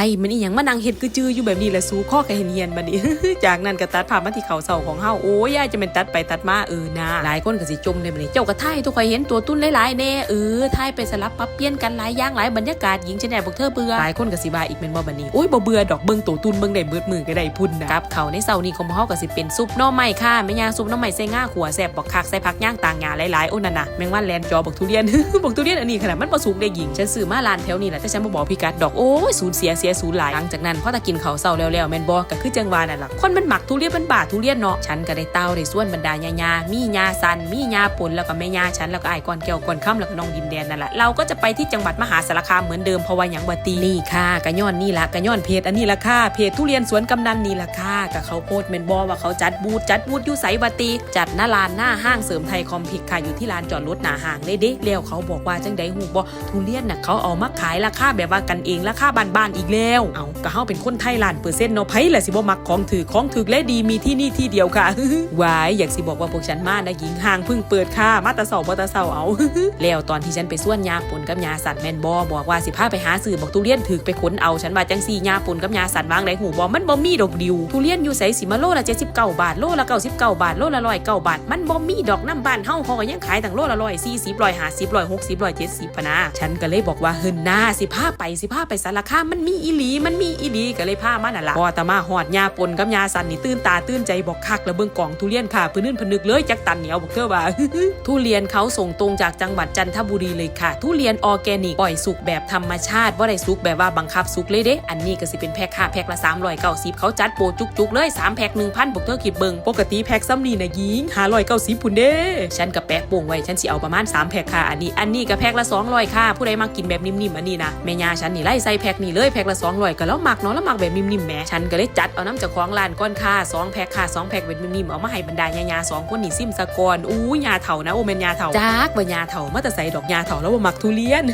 ายมันอีหยังมานั่งเฮ็ดคือจื้ออยู่แบบนี้แหละสู้ข้อก็เห็นเฮียนบัดนี้ จากนั้นก็ตัดภาพมาที่เขาเสาของเฮาโอ้ยยายจะเป็นตัดไปตัดมาเออนะหลายคนก็สิจมได้บัดนี้เจ้าก็ถ่ายทุกคนเห็นตัวตุ้นหลายๆแน่เออถ่ายไปสลับปรับเปลี่ยนกันหลายอย่างหลายบรรยากาศหญิงชะแนลบอกเธอเบื่อหลายคนก็สิว่าอีกแม่นบ่บัดนี้โอ้ยบ่เบื่อดอกเบิ่งตัวตุ้นเบิ่งได้เบิดมือก็ได้พุ่นนะกับเขาวในเสานี้ของเฮาก็สิเป็นซุปหน่อไม้ค่ะแม่ย่างซุปหน่อไม้ใส่ง่าขัวแซ่บบักคักใส่ผักย่างต่างหญ้าหลายๆโอ้นั่นน่ะแมงวันแลนจอบักทุเรียนบักทุเรียนอันนี้ขนาดมันบ่สุกได้หญิงฉันซื้อมาร้านแถวนี้แหละแต่ฉันบ่บอกพี่กัดดอกโอ้ยสูญเสียเสียสูหลายหลังจากนั้นพอตะกินเขาวเสาแล้วแล้วแมนบ่ก็คือจังวานั่นหละคนมันหมักทุเรียนมันบาดทุเรียนเนาะฉันก็ได้เต้าได้ส่วนบรรดาญาญามีญาสันมีญาปนแล้วก็แม่ญาฉันแล้วก็ไอ้ก่อนแก้วก่อนค่ำแล้วก็น้องดินแดนนั่นแหละเราก็จะไปที่จังหวัดมหาสารคามเหมือนเดิมเพราะว่าหยังบตีนี่ค่ะกะย้อนนี่ละกะย้อนเพจอันนี้ละค่ะเพจทุเรียนสวนกำนันนี่ละค่ะกับเขาโพสต์แมนบ่ว่าเขาจัดบูธจัดบูธอยู่ไสบตีจัดหน้าลานหน้าห้างเสริมไทยคอมพิกค่ะอยู่ที่ลานจอดรถหน้าห้างเลยเด้แล้วเขาบอกว่าจังไดฮู้บ่ทุเรียนน่ะเขาเอามาขายราคาแบบว่ากันเองราคาบ้านๆอีกแล้ว เอาก็เฮาเป็นคนไทยล้านเปอร์เซ็นต์เนาะไผล่ะสิบ่มักของถือของถือและดีมีที่นี่ที่เดียวค่ะวายอยากสิบอกว่าพวกฉันมานะหญิงห่างเพิ่งเปิดค่ะมาตะเสาบ่ตะเสาเอาแล้วตอนที่ฉันไปส่วนยาปนกับยาสัตว์แมนบอบอกว่าสิพาไปหาสื่อบอกทุเรียนถือไปขนเอาฉันว่าจังซี่ยาปนกับยาสัตว์วางไรหูบอมันบ่มีดอกดิวทุเรียนอยู่ใสสิมาโลละ79บาทโลละ99บาทโลละ109บาท มันบ่มีดอกน้ำบ้านเฮาเขาก็ยังขายตั้งโลละ140 150 160 170พะนะฉันก็เลยบอกว่าเฮินหน้าสิพาไปสิพาไปสารคามมันมีอีีหลีมันมีอีหลีก็เลยพามานั่นล่ะพอตามาหอดยาปนกับยาสัตว์นี่ตื่นตาตื่นใจบอกคักแล้วเบิ่งกล่องทุเรียนค่ะพื้นนื่นพนึกเลยจักตันเหนียวบอกเธอว่าทุเรียนเขาส่งตรงจากจังหวัดจันทบุรีเลยค่ะ ทุเรียนออร์แกนิกปล่อยสุกแบบธรรมชาติว่าได้สุกแบบว่าบังคับสุกเลยเด้ อันนี้ก็สิเป็นแพ็คค่ะแพ็คละ390เขาจัดโปรจุกๆเลย3แพ็ค1,000บอกเธอคิดเบิงปกติแพ็คซ้ำนี่นะยิง590พุ่นเด้ฉันกับแปะโป่งไว้ฉันสิเอาประมาณ3แพ็คค่ะอันนี้อันนี้ก็แพ็คละ200ค่ะผู้ใดมากินแบบนิ่มๆอันนี้นะแม่ยาฉันนี่ไล่ใส่แพ็คนี่เลยแพ็คละ200ก็แล้วหมักเนาะแล้วหมักแบบนิ่มๆแหมฉันก็เลยจัดเอาน้ำจากของร้านก้อนค่ะ2แพ็คค่ะ2แพ็คแบบนิ่มๆเอามาให้บรรดายายาสองคนนี่ซิมสะกอนอู้ยาเถานะโอเมนยาเถาจักว่ายาเถามาแต่ใส่ดอกยาเถาแล้วว่ามักทุเรียน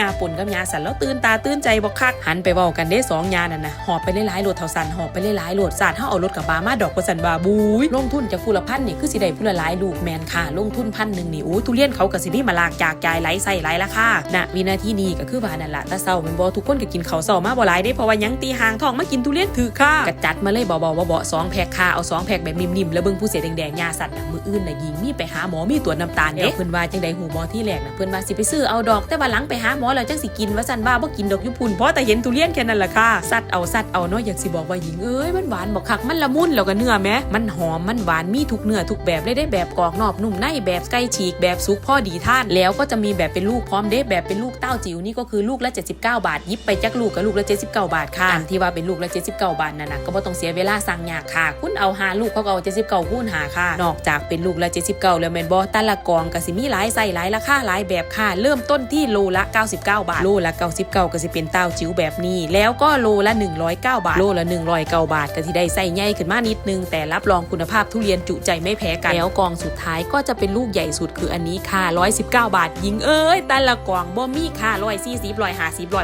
ยาป่นกับยาสันแล้วตื่นตาตื่นใจบอกคักหันไปเว้ากันได้สองยานั่นนะหอบไปหลายๆโหลดเท่าสันหอบไปหลายๆโหลดสาดเฮาเอารถกับบามาดอกกว่าสันบาบุยลงทุนจากฟูละพันนี่คือสิได้ผู้ละหลายลูกแมนค่ะลงทุนพันหนึ่งนี่โอ้ยทุเรียนเขาก็สิได้มาลากจากจ่ายไหลใส่ไหลราคาณวินาทีนี้ก็คือว่านั่นล่ะแตาเศร้าแม่นบ่ทุกคนก็กินข้าวเศร้ามาบ่ลายเด้เพราะว่ายังตีห่างท้องมากินทุเรียนถือค่ากระจัดมาเลยบ่บ่บ่บ่สองแพ็คค่ะเอาสองแพ็คแบบนิ่มๆแล้วเบิ่งผู้เสียแดงๆยาสัตว์น่ะมืออื่นน่ะยิงมีไปหาหมอมีตรวจน้ำตาลเด้เพิ่นว่าจังไดหูหมอที่แรกน่ะเพิ่นว่าสิไปซื้อเอาดอกแต่ว่าหลังไปหาหมอแล้วจังสิกินว่าซั่นว่าบ่กินดอกอยุพุ่นเพราะแต่เห็นทุเรียนแค่นั้นล่ะค่ะสัตว์เอาสัตว์เอาเนาะอยากสิบอกว่าหญิงเอ้ยมันหวานบ่คักมันละมุนแล้วก็เนื้อแม้มันหอมมันหวานมีทุกเนื้อทุกแบบเลยได้แบบกรอกนอบนุ่มในแบบไก่ฉีกแบบสุกพอดีท่าน แล้วก็จะมีแบบเป็นลูกพร้อมเด้แบบเป็นลูกเต้าจิ๋วนี่ก็คือลูกละ 79 บาทยิบไปจักลูกกับลูกละ79 บาทค่ะอันที่ว่าเป็นลูกละ79 บาทนั่นน่ะก็บ่ต้องเสียเวลาสั่งยากค่ะ คุณเอาหาลูกเขาก็เอา79คูณหาค่ะ นอกจากเป็นลูกละ79 แล้วแม่นบ่แต่ละกองก็สิมีหลายไส้หลายราคาหลายแบบค่ะ เริ่มต้นที่โลละ 99 บาท โลละ 99 ก็สิเป็นเต้าจิ๋วแบบนี้ แล้วก็โลละ 109 บาท โลละ 109 บาทก็ที่ได้ไส้ใหญ่ขึ้นมานิดนึง แต่รับรองคุณภาพทุเรียนจุใจไม่แพ้กันแล้วกองสุดท้ายก็จะเป็นลูกใหญ่สุดคืออันนี้ค่ะ 119 บาทยิงเอ้ยแต่ละกล่องบ่มีค่า140 150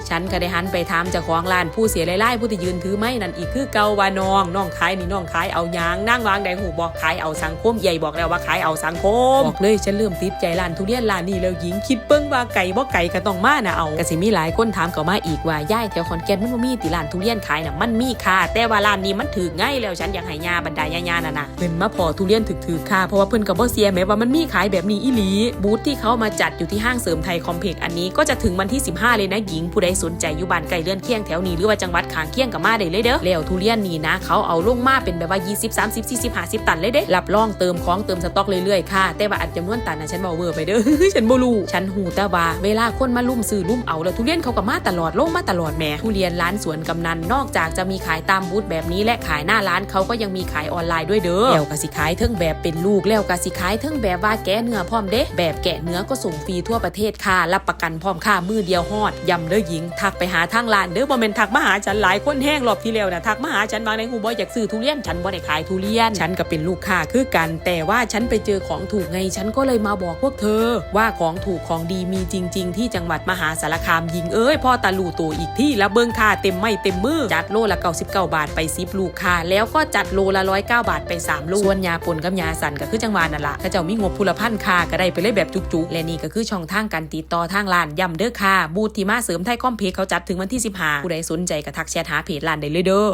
160ฉันก็ได้หันไปถามเจ้าของร้านผู้เสียรายได้ผู้ที่ยืนถือไม้นั่นอีกคือเกาว่าน้องน้องขายนี่น้องขายเอายางนั่งวางใดหูบอกขายเอาสังคมใหญ่บอกแล้วว่าขายเอาสังคมบอกเลยฉันเริ่มติดใจร้านทุเรียนร้านนี้แล้วหญิงคิดเปิ้งว่าไก่บ่ไก่ก็ต้องมานะเอาก็สิมีหลายคนถามเข้ามาอีกว่าย่ายแถวขอนแก่นมันบ่มีติร้านทุเรียนขายน่ะมันมีค่ะ แต่ว่าร้านนี้มันถือง่ายแล้วฉันอยากให้ยาบรรดายายาน่ะนะเพิ่นมาพอทุเรียนถึกๆค่ะเพราะว่าเพิ่นก็บ่เสียแม้ว่ามันมีขายแบบนี้อีหลีบูธที่เขามาจัดอยู่ที่ห้างเสริมไทยคอมเพล็กซ์อันนี้ก็จะถึงวันที่ 15 เลยนะหญิงผู้ใดสนใจอยู่บ้านไกเพื่อนเคียงแถวนี้หรือว่าจังหวัดขางเคียงก็มาได้เลยเด้อแล้วทุเรียนนี่นะ เขาเอาลงมาเป็นแบบว่า 20 30 40 50 ตันเลยเด้รับรองเติมของเติมสต็อกเรื่อยๆค่ะ แต่ว่าอันจำนวนตันนะฉันบอกเวอร์ไปเด้อฉันบ่รู้ฉันหูต่ว่าเวลาคนมาลุ่มซื้อลุ่มเอาแล้วทุเรียนเขาก็มาตลอดลงมาตลอดแม่ทุเรียนร้านสวนกำนันนอกจากจะมีขายตามบูธแบบนี้และขายหน้าร้านเขาก็ยังมีขายออนไลน์ด้วยเด้อแล้วก็สิขายเทิงแบบเป็นลูกแล้วก็สิขายเทิงแบบว่าแกะเนื้อพร้อมเด้แบบแกะเนื้อก็ส่งฟรีทั่วประเทศค่ะรับประกันพร้อมค่ามือเดียวฮอดยำเด้อหญิงทักไปหาทางร้านเด้อบ่แม่นทักมาหาฉันหลายคนแห้งรอบที่แล้วนะทักมาหาฉันบางในหูบ่อยากซื้อทุเรียนฉันบ่ได้ขายทุเรียน ฉันก็เป็นลูกค้าคือกัน แต่ว่าฉันไปเจอของถูกไงฉันก็เลยมาบอกพวกเธอ ว่าของถูกของดีมีจริง ๆ ที่จังหวัดมหาสารคามยิงเอ้ยพ่อตาลูตัวอีกที่แล้วเบิ่งค่าเต็มไม่เต็มมือจัดโลละ99บาทไป10ลูกค่ะแล้วก็จัดโลละ109บาทไป3ลูกส่วนยาปนกับยาสันก็คือจังหวัดนั่นล่ะเขาเจ้ามีงบพุลพันค่าก็ได้ไปเลยแบบจุกๆและนี่ก็คือช่องทางการติดต่อทางร้านย้ำเด้อค่ะบูธที่มาเสริมไทยคอมเพล็กเขาจัดถึงวันที่15ผู้ใดสนใจก็ทักแชทหาเพจร้านได้เลยเด้อ